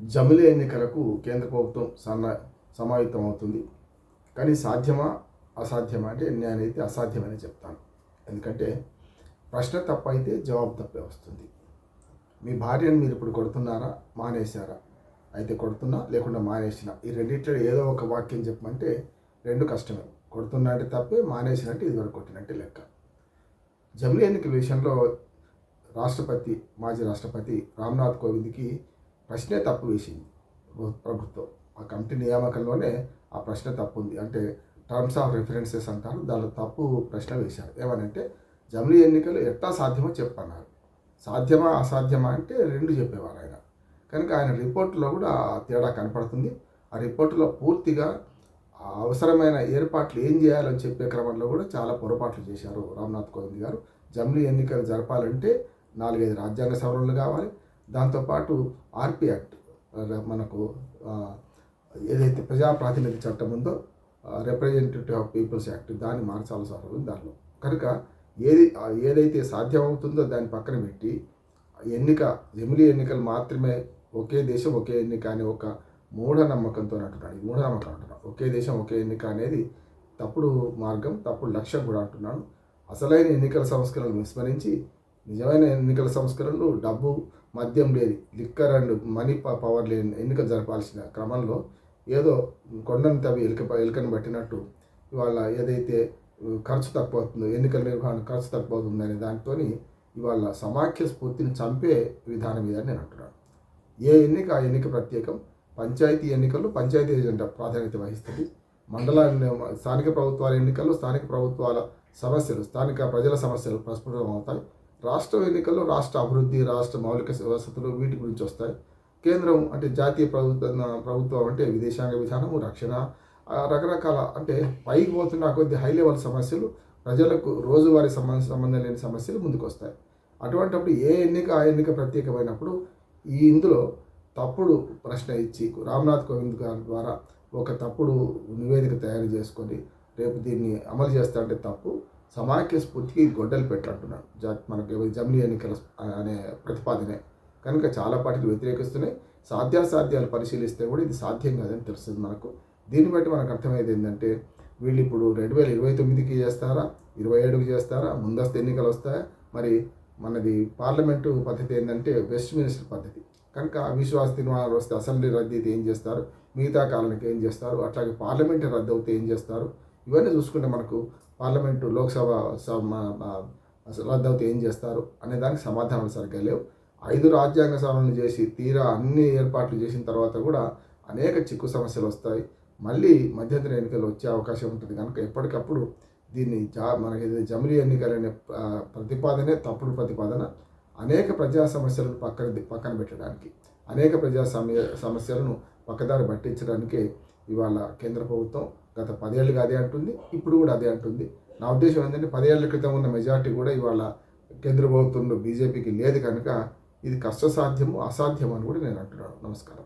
జమిలి ఎన్నికలకు కేంద్ర ప్రభుత్వం సన్న సమాయుత్తం అవుతుంది కానీ సాధ్యమా? అసాధ్యమా అంటే నేనైతే అసాధ్యమని చెప్తాను. ఎందుకంటే ప్రశ్న తప్పైతే జవాబు తప్పే వస్తుంది. మీ భార్యను మీరు ఇప్పుడు కొడుతున్నారా? మానేశారా? అయితే కొడుతున్నా లేకుండా మానేసిన? ఈ రెండిట్లో ఏదో ఒక వాక్యం చెప్పమంటే రెండు కష్టమే. కొడుతున్నా అంటే తప్పే మానేసినట్టు ఇదివరకు కొట్టినట్టే లెక్క. జమిలీ ఎన్నికల విషయంలో రాష్ట్రపతి మాజీ రాష్ట్రపతి రామ్నాథ్ కోవింద్కి ప్రశ్నే తప్పు వేసింది ప్రభుత్వం. ఆ కమిటీ నియామకంలోనే ఆ ప్రశ్న తప్పు ఉంది అంటే టర్మ్స్ ఆఫ్ రిఫరెన్సెస్ అంటారు. దానిలో తప్పు ప్రశ్న వేశారు. ఏమనంటే జమిలీ ఎన్నికలు ఎట్టా సాధ్యమో చెప్పన్నారు. సాధ్యమా అసాధ్యమా అంటే రెండు చెప్పేవారు ఆయన. కనుక ఆయన రిపోర్టులో కూడా ఆ తేడా కనపడుతుంది. ఆ రిపోర్టులో పూర్తిగా అవసరమైన ఏర్పాట్లు ఏం చేయాలని చెప్పే క్రమంలో కూడా చాలా పొరపాట్లు చేశారు రామ్నాథ్ కోవింద్ గారు. జమిలీ ఎన్నికలు జరపాలంటే నాలుగైదు రాజ్యాంగ సవరణలు కావాలి. దాంతోపాటు ఆర్పి యాక్ట్ మనకు ఏదైతే ప్రజా ప్రాతినిధ్య చట్టం ఉందో రిప్రజెంటేటివ్ ఆఫ్ పీపుల్స్ యాక్ట్ దాన్ని మార్చాల్సి వస్తుంది దానిలో. కనుక ఏది ఏదైతే సాధ్యమవుతుందో దాన్ని పక్కన పెట్టి ఎన్నిక జమిలీ ఎన్నికలు మాత్రమే ఒకే దేశం ఒకే ఎన్నిక అనే ఒక మూఢనమ్మకంతో అంటున్నాను మూఢనమ్మకం అంటున్నాను ఒకే దేశం ఒకే ఎన్నిక అనేది తప్పుడు మార్గం తప్పుడు లక్ష్యం కూడా అంటున్నాను. అసలైన ఎన్నికల సంస్కరణలు విస్మరించి నిజమైన ఎన్నికల సంస్కరణలు డబ్బు మద్యం లేని లిక్కర్ అండ్ మనీ ప- పవర్ లేని ఎన్నికలు జరపాల్సిన క్రమంలో ఏదో కొండను తవ్వి ఎలుక ఎలుకను పట్టినట్టు ఇవాళ ఏదైతే ఖర్చు తక్కువ అవుతుందో ఎన్నికల నిర్వహణ ఖర్చు తక్కువ అవుతుందనే దానితో ఇవాళ సమాఖ్య స్ఫూర్తిని చంపే విధానం మీద నేను అంటున్నాను. ఏ ఎన్నిక ఆ ఎన్నిక ప్రత్యేకం పంచాయతీ ఎన్నికలు పంచాయతీ ఏజెంట్ ప్రాధాన్యత వహిస్తుంది. మండల స్థానిక ప్రభుత్వాల ఎన్నికల్లో స్థానిక ప్రభుత్వాల సమస్యలు స్థానిక ప్రజల సమస్యలు ప్రస్ఫుటం అవుతాయి రాష్ట్ర ఎన్నికల్లో రాష్ట్ర అభివృద్ధి రాష్ట్ర మౌలిక వసతులు వీటి గురించి వస్తాయి. కేంద్రం అంటే జాతీయ ప్రభుత్వం ప్రభుత్వం అంటే విదేశాంగ విధానం రక్షణ రకరకాల అంటే పైకి పోతున్న కొద్ది హై లెవెల్ సమస్యలు ప్రజలకు రోజువారీ సంబంధ సంబంధం లేని సమస్యలు ముందుకు వస్తాయి అటువంటిప్పుడు ఏ ఎన్నిక ఆ ఎన్నిక ప్రత్యేకమైనప్పుడు ఈ ఇందులో తప్పుడు ప్రశ్న ఇచ్చి రామ్నాథ్ కోవింద్ గారి ద్వారా ఒక తప్పుడు నివేదిక తయారు చేసుకొని రేపు దీన్ని అమలు చేస్తా అంటే తప్పు. సమాఖ్య స్ఫూర్తికి గొడ్డలు పెట్టాలంటున్నాడు జా మనకి జమిలీ ఎన్నికల అనే ప్రతిపాదనే. కనుక చాలా పార్టీలు వ్యతిరేకిస్తున్నాయి. సాధ్యాసాధ్యాలు పరిశీలిస్తే కూడా ఇది సాధ్యం కాదని తెలుస్తుంది మనకు. దీన్ని బట్టి మనకు అర్థమయ్యేది ఏంటంటే వీళ్ళు ఇప్పుడు రెండు వేల ఇరవై తొమ్మిదికి చేస్తారా? ఇరవై ఏడుకి చేస్తారా? ముందస్తు ఎన్నికలు వస్తాయా? మరి మనది పార్లమెంటు పద్ధతి ఏంటంటే వెస్ట్ మినిస్టర్ పద్ధతి. కనుక అవిశ్వాస తీర్మానాలు వస్తే అసెంబ్లీ రద్దు అయితే ఏం చేస్తారు? మిగతా కాలానికి ఏం చేస్తారు? అట్లాగే పార్లమెంట్ రద్దు అవుతే ఏం చేస్తారు? ఇవన్నీ చూసుకుంటే మనకు పార్లమెంటు లోక్సభ రద్దవుతే ఏం చేస్తారు అనే దానికి సమాధానాలు సరిగ్గా లేవు. ఐదు రాజ్యాంగ సవరణలు చేసి తీరా అన్ని ఏర్పాట్లు చేసిన తర్వాత కూడా అనేక చిక్కు సమస్యలు వస్తాయి. మళ్ళీ మధ్యంతర ఎన్నికలు వచ్చే అవకాశం ఉంటుంది కనుక ఎప్పటికప్పుడు దీన్ని జా మనకి జమిలీ ఎన్నికలనే ప్రతిపాదనే తప్పుడు ప్రతిపాదన. అనేక ప్రజా సమస్యలను పక్కన పక్కన పెట్టడానికి అనేక ప్రజా సమస్యలను పక్కదారి పట్టించడానికే ఇవాళ కేంద్ర ప్రభుత్వం గత పదేళ్ళుగా అదే అంటుంది ఇప్పుడు కూడా అదే అంటుంది. నా ఉద్దేశం ఏంటంటే పదేళ్ళ క్రితం ఉన్న మెజార్టీ కూడా ఇవాళ కేంద్ర ప్రభుత్వంలో బీజేపీకి లేదు కనుక ఇది కష్టసాధ్యము అసాధ్యం అని కూడా నేను అంటున్నాను. నమస్కారం.